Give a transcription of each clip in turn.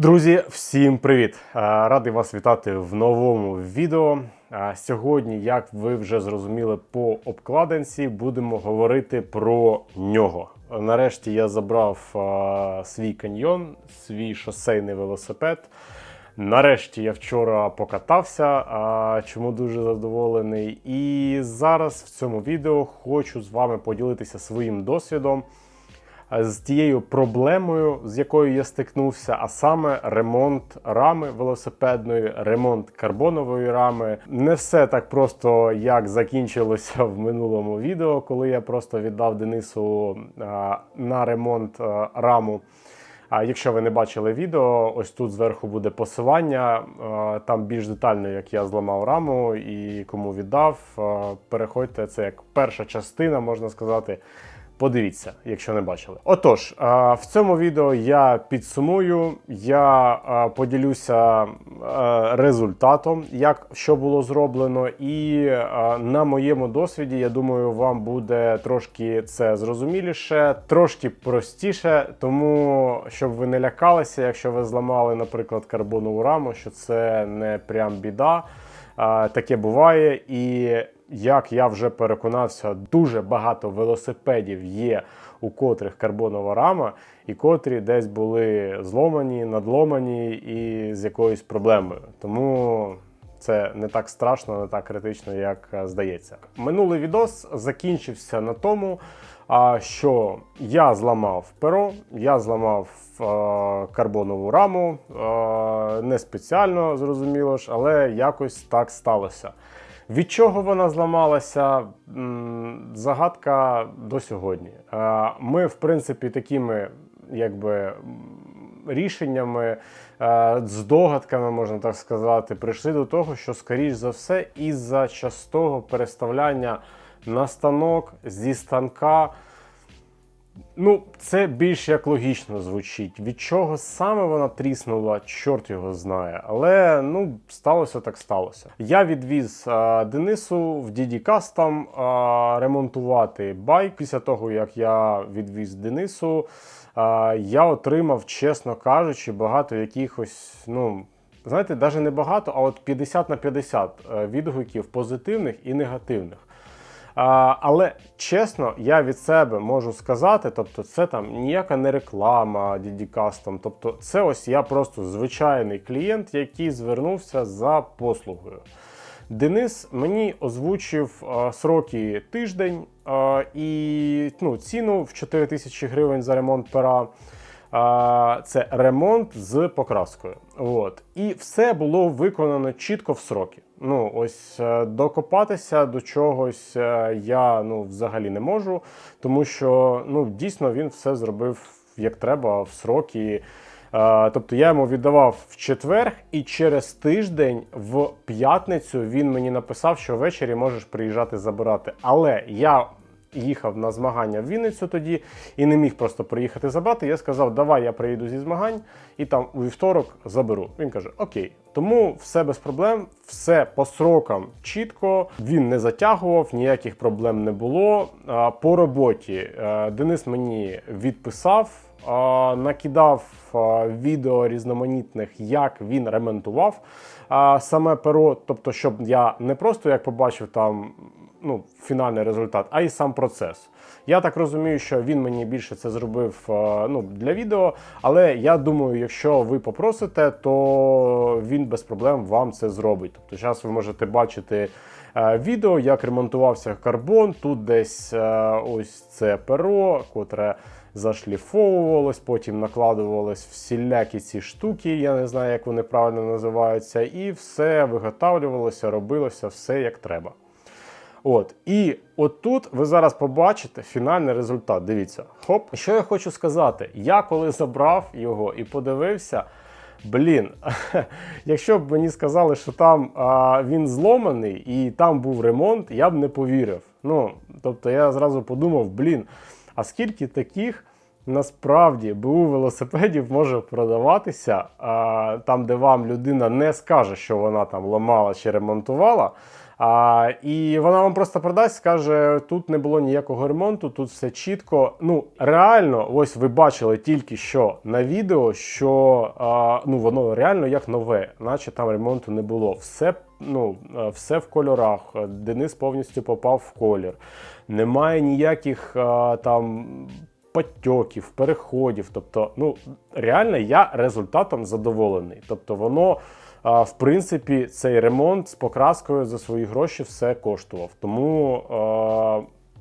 Друзі, всім привіт! Е, Радий вас вітати в новому відео. Е, Сьогодні, як ви вже зрозуміли по обкладинці, будемо говорити про нього. Нарешті я забрав е, свій каньйон, свій шосейний велосипед. Нарешті я вчора покатався, чому дуже задоволений. І зараз в цьому відео хочу з вами поділитися своїм досвідом з тією проблемою, з якою я стикнувся, а саме ремонт рами велосипедної, ремонт карбонової рами. Не все так просто, як закінчилося в минулому відео, коли я просто віддав Денису на ремонт раму. А якщо ви не бачили відео, ось тут зверху буде посилання. е, Там більш детально, як я зламав раму і кому віддав. Е, Переходьте, це як перша частина, можна сказати. Подивіться, якщо не бачили. Отож, в цьому відео я підсумую, я поділюся результатом, як що було зроблено, і на моєму досвіді, я думаю, вам буде трошки це зрозуміліше, трошки простіше, тому щоб ви не лякалися, якщо ви зламали, наприклад, карбонову раму, що це не прям біда. Таке буває, і як я вже переконався, дуже багато велосипедів є, у котрих карбонова рама, і котрі десь були зломані, надломані і з якоюсь проблемою. Тому це не так страшно, не так критично, як е, здається. Минулий відос закінчився на тому, що я зламав перо, я зламав е, карбонову раму, е, не спеціально зрозуміло ж, але якось так сталося. Від чого вона зламалася? Загадка до сьогодні. Е, Ми, в принципі, такими якби рішеннями, здогадками, можна так сказати, прийшли до того, що, скоріш за все, із-за частого переставляння на станок зі станка. Ну, це більш як логічно звучить. Від чого саме вона тріснула, чорт його знає. Але ну, сталося так сталося. Я відвіз а, Денису в Custom а, ремонтувати байк. Після того, як я відвіз Денису, а, я отримав, чесно кажучи, багато якихось, ну. Знаєте, навіть не багато, а от 50 на 50 е, відгуків позитивних і негативних. Але чесно, я від себе можу сказати, тобто, це там ніяка не реклама Custom, тобто, це ось я просто звичайний клієнт, який звернувся за послугою. Денис мені озвучив сроки тиждень і ну, ціну в 4 тисячі гривень за ремонт пера. Це ремонт з покраскою. От. І все було виконано чітко в сроки. Ну, ось е, докопатися до чогось е, я ну, взагалі не можу, тому що ну, дійсно він все зробив як треба в сроки. Е, Тобто я йому віддавав в четвер, і через тиждень в п'ятницю він мені написав, що ввечері можеш приїжджати забирати. Але я їхав на змагання в Вінницю тоді і не міг просто приїхати забрати. Я сказав, давай я приїду зі змагань і там у вівторок заберу. Він каже: Окей. Тому все без проблем, все по срокам чітко. Він не затягував, ніяких проблем не було. По роботі е, Денис мені відписав. Накидав відео різноманітних, як він ремонтував саме перо. Тобто, щоб я не просто як побачив там ну, фінальний результат, а й сам процес. Я так розумію, що він мені більше це зробив е, ну, для відео, але я думаю, якщо ви попросите, то він без проблем вам це зробить. Тобто, зараз ви можете бачити е, відео, як ремонтувався карбон. Тут десь е, ось це перо, котре зашліфовувалось, потім накладувалось всілякі ці штуки, я не знаю, як вони правильно називаються, і все виготовлювалося, робилося все як треба. От, і отут ви зараз побачите фінальний результат. Дивіться, хоп. Що я хочу сказати? Я коли забрав його і подивився, блін, якщо б мені сказали, що там а, він зломаний і там був ремонт, я б не повірив. Ну, тобто я зразу подумав, блін, а скільки таких насправді БУ велосипедів може продаватися а, там, де вам людина не скаже, що вона там ламала чи ремонтувала. А, і вона вам просто продасть, скаже: тут не було ніякого ремонту, тут все чітко. Ну, реально, ось ви бачили тільки що на відео, що а, ну, воно реально як нове, наче там ремонту не було. Все, ну, все в кольорах. Денис повністю попав в колір. Немає ніяких а, там. Потьоків, переходів, тобто, ну реально я результатом задоволений. Тобто, воно в принципі, цей ремонт з покраскою за свої гроші все коштував. Тому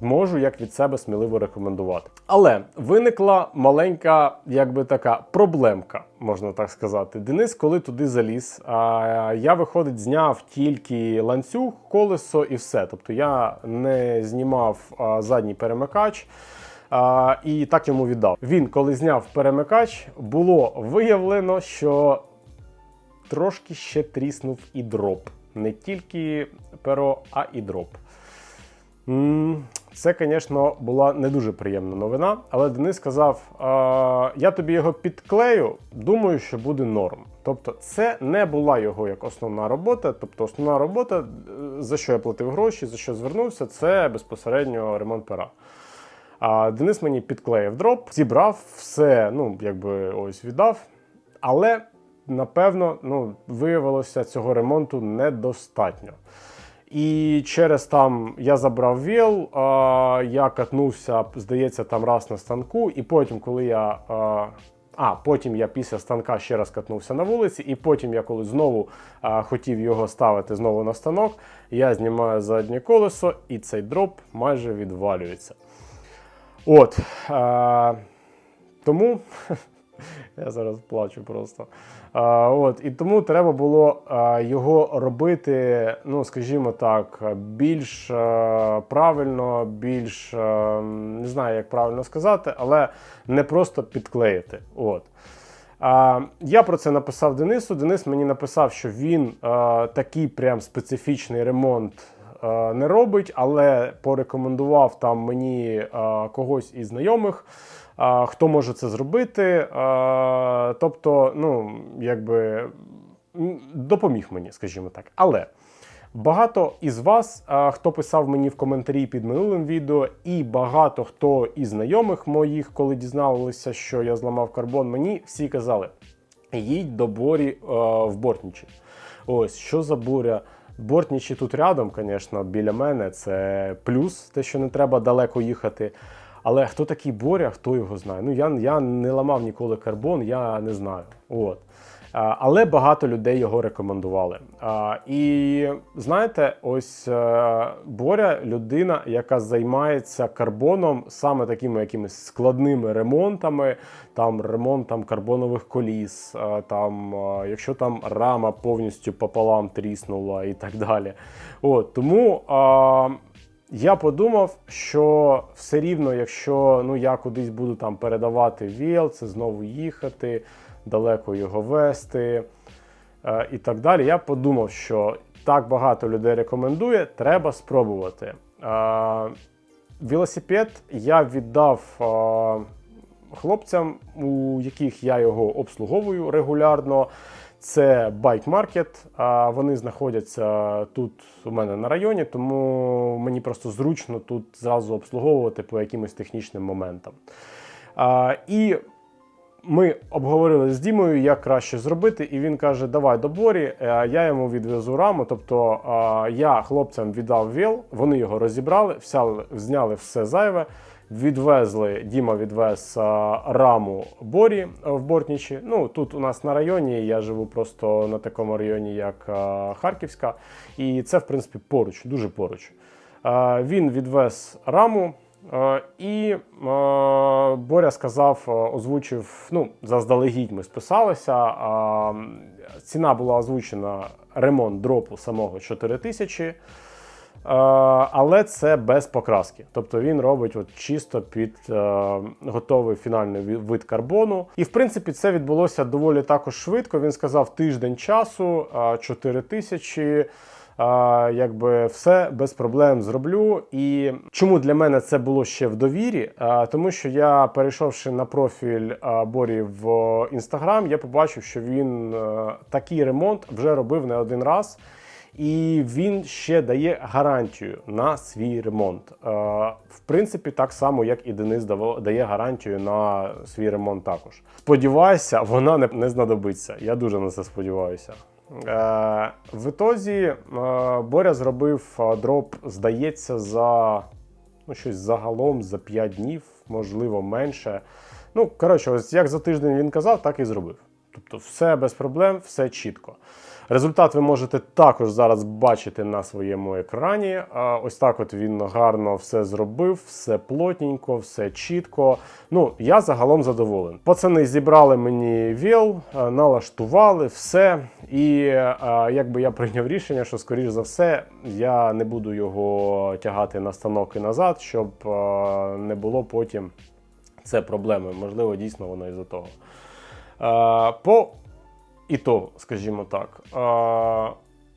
можу як від себе сміливо рекомендувати. Але виникла маленька, якби така проблемка, можна так сказати. Денис, коли туди заліз, а, я виходить, зняв тільки ланцюг, колесо і все. Тобто я не знімав задній перемикач. А, і так йому віддав. Він, коли зняв перемикач, було виявлено, що трошки ще тріснув і дроп. Не тільки перо, а і дроп. Це, звісно, була не дуже приємна новина, але Денис сказав: я тобі його підклею, думаю, що буде норм. Тобто, це не була його як основна робота. Тобто, основна робота, е, за що я платив гроші, за що звернувся, це безпосередньо ремонт пера. А Денис мені підклеїв дроп, зібрав все, ну якби ось віддав. Але напевно, ну, виявилося цього ремонту недостатньо. І через там я забрав ВІЛ, а, я катнувся, здається, там раз на станку, і потім, коли я. А, а, потім я після станка ще раз катнувся на вулиці, і потім я коли знову а, хотів його ставити знову на станок, я знімаю заднє колесо, і цей дроп майже відвалюється. От. А, тому я зараз плачу просто. А, от, І тому треба було а, його робити, ну, скажімо так, більш а, правильно, більш а, не знаю, як правильно сказати, але не просто підклеїти. От. А, я про це написав Денису. Денис мені написав, що він а, такий прям специфічний ремонт. Не робить, але порекомендував там мені а, когось із знайомих, хто може це зробити. Тобто, ну, якби допоміг мені, скажімо так. Але багато із вас, хто писав мені в коментарі під минулим відео, і багато хто із знайомих моїх, коли дізналися, що я зламав карбон, мені всі казали: їдь до борі в Бортнічі. Ось що за буря. Бортнічі тут рядом, звісно, біля мене це плюс, те, що не треба далеко їхати. Але хто такий Боря, хто його знає? Ну я я не ламав ніколи карбон, я не знаю. От. Але багато людей його рекомендували. І знаєте, ось е, Боря людина, яка займається карбоном саме такими якимись складними ремонтами, там ремонтом карбонових коліс, е, там, е, якщо там рама повністю пополам тріснула і так далі. От, Тому. Я подумав, що все рівно, якщо ну я кудись буду там передавати ВІЛ, це знову їхати, далеко його вести е, і так далі. Я подумав, що так багато людей рекомендує, треба спробувати. Е, велосипед я віддав е, хлопцям, у яких я його обслуговую регулярно. Це Market, а вони знаходяться тут у мене на районі, тому мені просто зручно тут зразу обслуговувати по якимось технічним моментам. А, І ми обговорили з Дімою, як краще зробити, і він каже: Давай до борі, е, я йому відвезу раму. Тобто я хлопцям віддав ВІЛ, вони його розібрали, взяли, зняли все зайве. Відвезли, Діма відвез а, раму Борі в Бортнічі. Ну тут у нас на районі. Я живу просто на такому районі, як а, Харківська, і це в принципі поруч, дуже поруч. А, він відвез раму. І Боря сказав, озвучив, ну, заздалегідь ми списалися. Ціна була озвучена ремонт дропу самого 4 тисячі. Але це без покраски. Тобто він робить от чисто під е, готовий фінальний вид карбону. І в принципі це відбулося доволі також швидко. Він сказав тиждень часу, 4 тисячі. А, якби все без проблем зроблю. І чому для мене це було ще в довірі? А, тому що я, перейшовши на профіль а, Борі в інстаграм, я побачив, що він а, такий ремонт вже робив не один раз. І він ще дає гарантію на свій ремонт. Е, в принципі, так само, як і Денис дає гарантію на свій ремонт також. Сподіваюся, вона не, знадобиться. Я дуже на це сподіваюся. Е, в ітозі е, Боря зробив дроп, здається, за ну, щось загалом за 5 днів, можливо, менше. Ну, коротше, ось як за тиждень він казав, так і зробив. Тобто, все без проблем, все чітко. Результат ви можете також зараз бачити на своєму екрані. Ось так от він гарно все зробив, все плотненько, все чітко. Ну, я загалом задоволений. Пацани зібрали мені ВІЛ, налаштували все. І якби я прийняв рішення, що, скоріш за все, я не буду його тягати на станок і назад, щоб не було потім це проблеми. Можливо, дійсно воно із-за того. Е, по ітогу, скажімо так,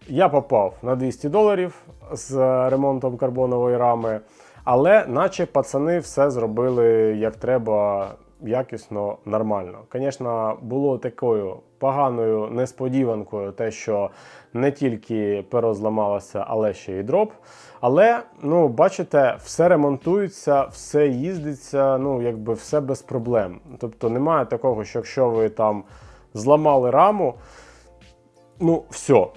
я попав на 200 доларів з ремонтом карбонової рами, але наче пацани все зробили як треба. Якісно, нормально. Звісно, було такою поганою несподіванкою, те, що не тільки перо зламалося, але ще й дроп. Але, ну, бачите, все ремонтується, все їздиться, ну, якби все без проблем. Тобто немає такого, що якщо ви там зламали раму, ну, все,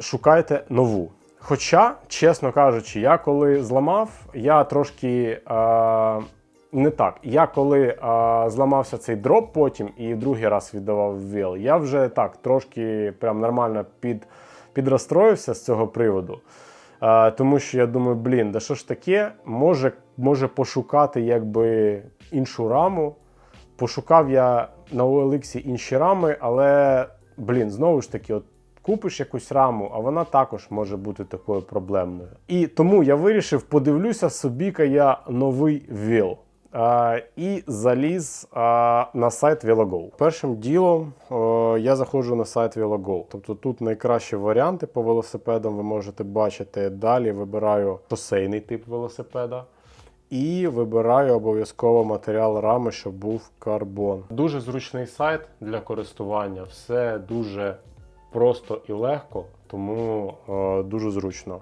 шукайте нову. Хоча, чесно кажучи, я коли зламав, я трошки. Е- не так. Я коли а, зламався цей дроп потім і другий раз віддавав ВІЛ, я вже так трошки прям нормально під, підрозстроївся з цього приводу. А, тому що я думаю, блін, да що ж таке, може, може пошукати якби іншу раму. Пошукав я на OLX інші рами, але, блін, знову ж таки, от купиш якусь раму, а вона також може бути такою проблемною. І тому я вирішив, подивлюся собі-ка я новий ВІЛ. А, і заліз а, на сайт VeloGo. Першим ділом о, я заходжу на сайт VeloGo. Тобто тут найкращі варіанти по велосипедам ви можете бачити. Далі вибираю шосейний тип велосипеда. І вибираю обов'язково матеріал рами, щоб був карбон. Дуже зручний сайт для користування, все дуже просто і легко, тому е, дуже зручно.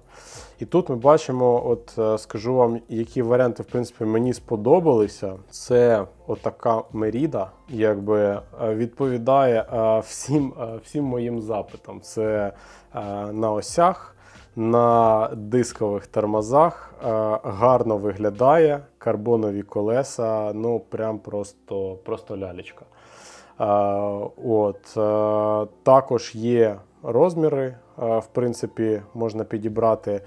І тут ми бачимо, от е, скажу вам, які варіанти, в принципі, мені сподобалися. Це отака меріда, якби е, відповідає е, всім, е, всім моїм запитам. Це е, на осях. На дискових тормозах е, гарно виглядає карбонові колеса, ну прям просто, просто лялечка. Е, от, е, також є розміри, в принципі, можна підібрати.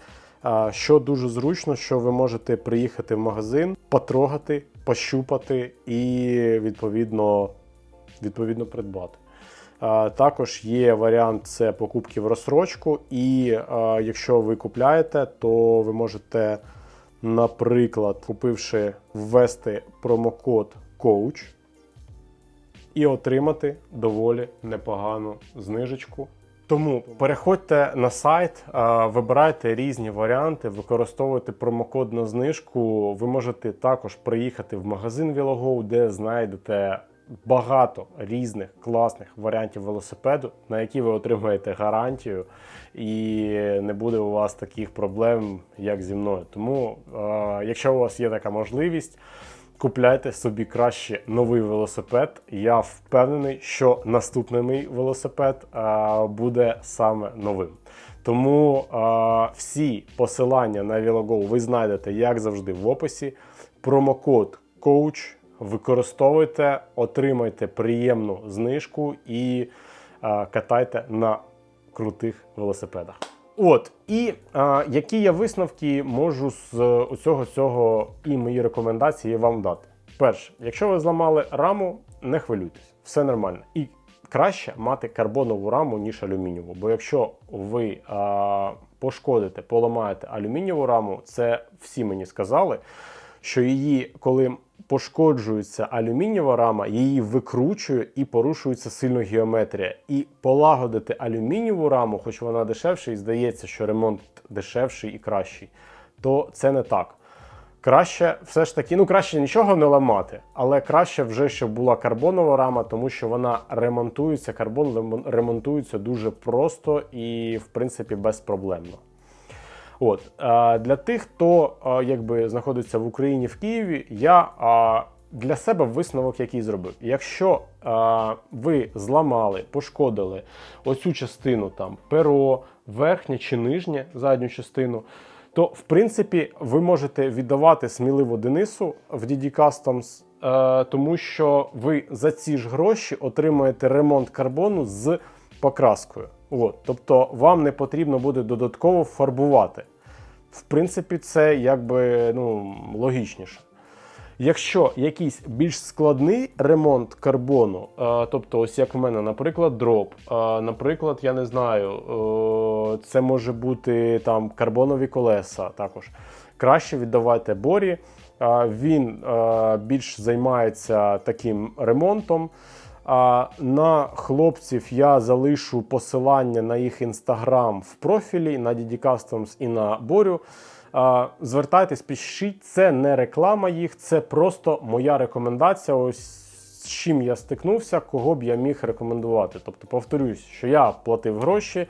Що дуже зручно, що ви можете приїхати в магазин, потрогати, пощупати і відповідно, відповідно придбати. Також є варіант це покупки в розсрочку, і якщо ви купляєте, то ви можете, наприклад, купивши, ввести промокод COACH і отримати доволі непогану знижечку. Тому переходьте на сайт, вибирайте різні варіанти, використовуйте промокод на знижку. Ви можете також приїхати в магазин VeloGo, де знайдете багато різних класних варіантів велосипеду, на які ви отримаєте гарантію, і не буде у вас таких проблем, як зі мною. Тому, якщо у вас є така можливість, Купляйте собі краще новий велосипед. Я впевнений, що наступний мій велосипед а, буде саме новим. Тому а, всі посилання на VeloGo ви знайдете, як завжди, в описі. Промокод COACH використовуйте, отримайте приємну знижку і а, катайте на крутих велосипедах. От, і а, які я висновки можу з усього цього і мої рекомендації вам дати. Перше, якщо ви зламали раму, не хвилюйтесь, все нормально. І краще мати карбонову раму, ніж алюмінієву. Бо якщо ви а, пошкодите, поламаєте алюмінієву раму, це всі мені сказали, що її, коли пошкоджується алюмінієва рама, її викручує і порушується сильно геометрія. І полагодити алюмінієву раму, хоч вона дешевша, і здається, що ремонт дешевший і кращий, то це не так. Краще все ж таки, ну краще нічого не ламати, але краще вже, щоб була карбонова рама, тому що вона ремонтується, карбон ремонтується дуже просто і, в принципі, безпроблемно. От е, для тих, хто е, якби знаходиться в Україні в Києві, я е, для себе висновок, який зробив. Якщо ви зламали, пошкодили оцю частину, там перо, верхнє чи нижнє задню частину, то в принципі ви можете віддавати сміливо Денису в DD Customs, тому що ви за ці ж гроші отримаєте ремонт карбону з покраскою. От, тобто вам не потрібно буде додатково фарбувати. В принципі, це якби ну, логічніше. Якщо якийсь більш складний ремонт карбону, е, тобто, ось як в мене, наприклад, дроп, е, наприклад, я не знаю, е, це може бути там карбонові колеса також. Краще віддавайте борі. Він більш займається таким ремонтом. На хлопців я залишу посилання на їх інстаграм в профілі, на DD Customs і на Борю. Звертайтесь, пишіть, це не реклама їх, це просто моя рекомендація. Ось з чим я стикнувся, кого б я міг рекомендувати. Тобто, повторюсь, що я платив гроші,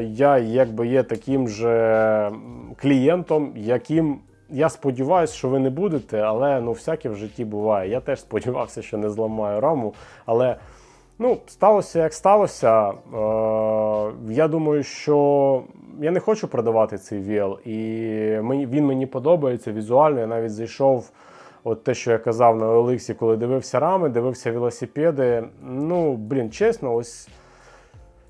я якби є таким же клієнтом, яким. Я сподіваюся, що ви не будете, але ну всяке в житті буває. Я теж сподівався, що не зламаю раму. Але ну, сталося як сталося. Е, я думаю, що я не хочу продавати цей VL, і мені, він мені подобається візуально. Я навіть зайшов. От те, що я казав на Олексі, коли дивився рами, дивився велосипеди. Ну, блін, чесно, ось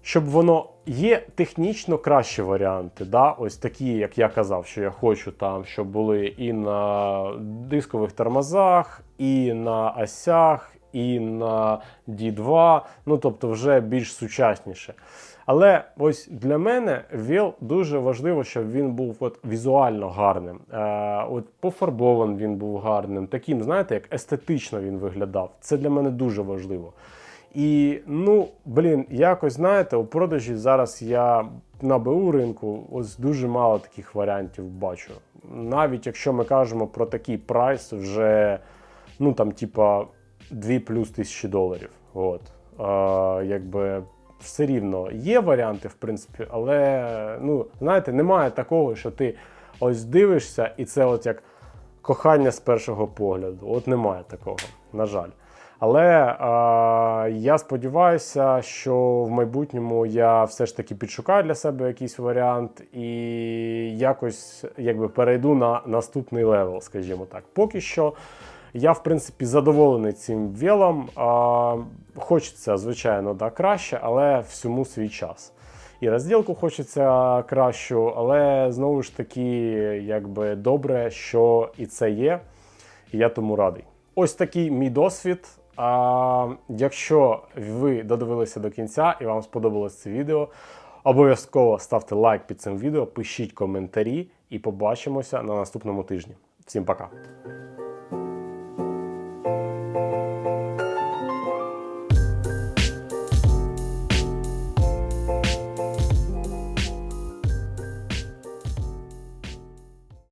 щоб воно є технічно кращі варіанти. Да? Ось такі, як я казав, що я хочу там, щоб були і на дискових тормозах, і на осях, і на D2, ну тобто вже більш сучасніше. Але ось для мене ВІЛ дуже важливо, щоб він був от візуально гарним. Е, от пофарбований він був гарним, таким, знаєте, як естетично він виглядав. Це для мене дуже важливо. І ну, блін, якось знаєте, у продажі зараз я на БУ ринку ось дуже мало таких варіантів бачу. Навіть якщо ми кажемо про такий прайс, вже ну там, типа 2 плюс тисячі доларів. От. Е, якби все рівно є варіанти, в принципі, але ну, знаєте, немає такого, що ти ось дивишся, і це от як кохання з першого погляду. От немає такого, на жаль. Але е, я сподіваюся, що в майбутньому я все ж таки підшукаю для себе якийсь варіант і якось якби перейду на наступний левел, скажімо так. Поки що я, в принципі, задоволений цим велом. А, хочеться, звичайно, да, краще, але всьому свій час. І розділку хочеться кращу, але знову ж таки, якби добре, що і це є. І я тому радий. Ось такий мій досвід. А, якщо ви додивилися до кінця і вам сподобалось це відео, обов'язково ставте лайк під цим відео, пишіть коментарі і побачимося на наступному тижні. Всім пока!